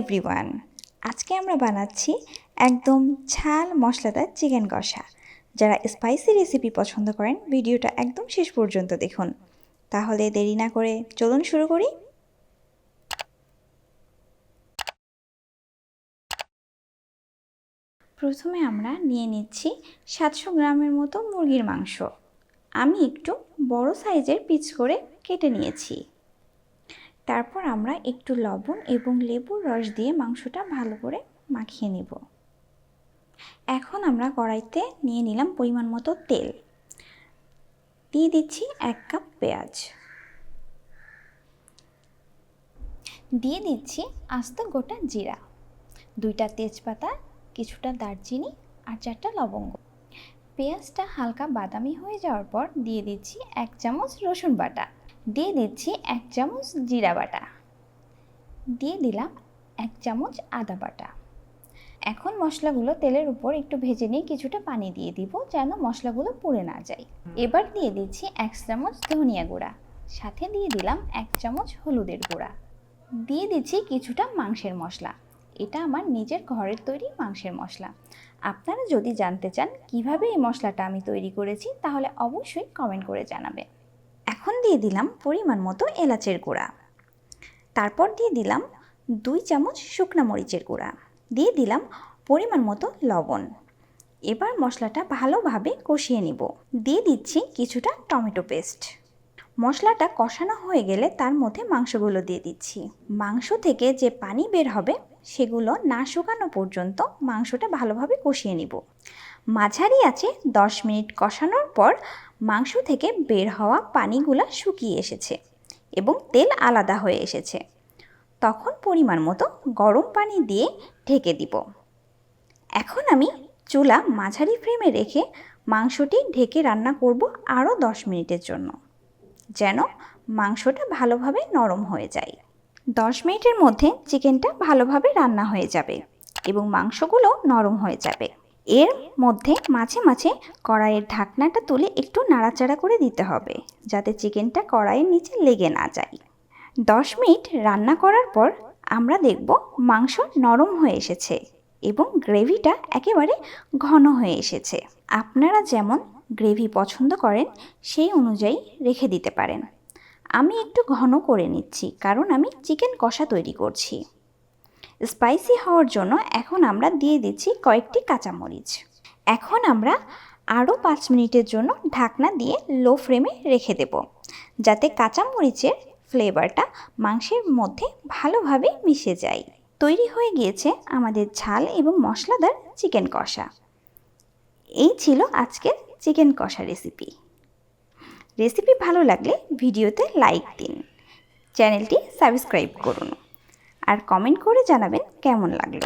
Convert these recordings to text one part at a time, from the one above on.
Everyone আজকে আমরা বানাচ্ছি একদম ঝাল মশলাদার চিকেন কষা। যারা স্পাইসি রেসিপি পছন্দ করেন, ভিডিওটা একদম শেষ পর্যন্ত দেখুন। তাহলে দেরি না করে চলুন শুরু করি। প্রথমে আমরা নিয়ে নিচ্ছি সাতশো গ্রামের মতো মুরগির মাংস। আমি একটু বড় সাইজের পিচ করে কেটে নিয়েছি। তারপর আমরা একটু লবণ এবং লেবুর রস দিয়ে মাংসটা ভালো করে মাখিয়ে নিব। এখন আমরা কড়াইতে নিয়ে নিলাম পরিমাণ মতো তেল। দিয়ে দিচ্ছি এক কাপ পেঁয়াজ। দিয়ে দিচ্ছি আস্ত গোটা জিরা, দুইটা তেজপাতা, কিছুটা দারচিনি আর চারটা লবঙ্গ। পেঁয়াজটা হালকা বাদামি হয়ে যাওয়ার পর দিয়ে দিচ্ছি এক চামচ রসুন বাটা। দিয়ে দিচ্ছি এক চামচ জিরা বাটা। দিয়ে দিলাম এক চামচ আদা বাটা। এখন মশলাগুলো তেলের উপর একটু ভেজে নিয়ে কিছুটা পানি দিয়ে দিব যেন মশলাগুলো পুড়ে না যায়। এবার দিয়ে দিচ্ছি এক চামচ ধনিয়া গুঁড়া। সাথে দিয়ে দিলাম এক চামচ হলুদের গুঁড়া। দিয়ে দিচ্ছি কিছুটা মাংসের মশলা। এটা আমার নিজের ঘরের তৈরি মাংসের মশলা। আপনারা যদি জানতে চান কীভাবে এই মশলাটা আমি তৈরি করেছি তাহলে অবশ্যই কমেন্ট করে জানাবেন। এখন দিয়ে দিলাম পরিমাণ মতো এলাচের গুঁড়া। তারপর দিয়ে দিলাম দুই চামচ শুকনো মরিচের গুঁড়া। দিয়ে দিলাম পরিমাণ মতো লবণ। এবার মশলাটা ভালোভাবে কষিয়ে নিব। দিয়ে দিচ্ছি কিছুটা টমেটো পেস্ট। মশলাটা কষানো হয়ে গেলে তার মধ্যে মাংসগুলো দিয়ে দিচ্ছি। মাংস থেকে যে পানি বের হবে, সেগুলো না শুকানো পর্যন্ত মাংসটা ভালোভাবে কষিয়ে নিব। মাঝারি আছে দশ মিনিট কষানোর পর মাংস থেকে বের হওয়া পানিগুলো শুকিয়ে এসেছে এবং তেল আলাদা হয়ে এসেছে। তখন পরিমাণ মতো গরম পানি দিয়ে ঢেকে দিব। এখন আমি চুলা মাঝারি ফ্লেমে রেখে মাংসটি ঢেকে রান্না করব আরও দশ মিনিটের জন্য, যেন মাংসটা ভালোভাবে নরম হয়ে যায়। দশ মিনিটের মধ্যে চিকেনটা ভালোভাবে রান্না হয়ে যাবে এবং মাংসগুলো নরম হয়ে যাবে। এর মধ্যে মাঝে মাঝে কড়াইয়ের ঢাকনাটা তুলে একটু নাড়াচাড়া করে দিতে হবে, যাতে চিকেনটা কড়াইয়ের নিচে লেগে না যায়। দশ মিনিট রান্না করার পর আমরা দেখব মাংস নরম হয়ে এসেছে এবং গ্রেভিটা একেবারে ঘন হয়ে এসেছে। আপনারা যেমন গ্রেভি পছন্দ করেন, সেই অনুযায়ী রেখে দিতে পারেন। আমি একটু ঘন করে নিচ্ছি, কারণ আমি চিকেন কষা তৈরি করছি। স্পাইসি হওয়ার জন্য এখন আমরা দিয়ে দিচ্ছি কয়েকটি কাঁচামরিচ। এখন আমরা আরও পাঁচ মিনিটের জন্য ঢাকনা দিয়ে লো ফ্লেমে রেখে দেব, যাতে কাঁচামরিচের ফ্লেভারটা মাংসের মধ্যে ভালোভাবে মিশে যায়। তৈরি হয়ে গিয়েছে আমাদের ঝাল এবং মশলাদার চিকেন কষা। এই ছিল আজকের চিকেন কষা রেসিপি। রেসিপি ভালো লাগলে ভিডিওতে লাইক দিন। চ্যানেলটি সাবস্ক্রাইব করুন। আর কমেন্ট করে জানাবেন কেমন লাগল।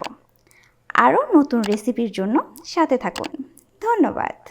আরও নতুন রেসিপির জন্য সাথে থাকুন। ধন্যবাদ।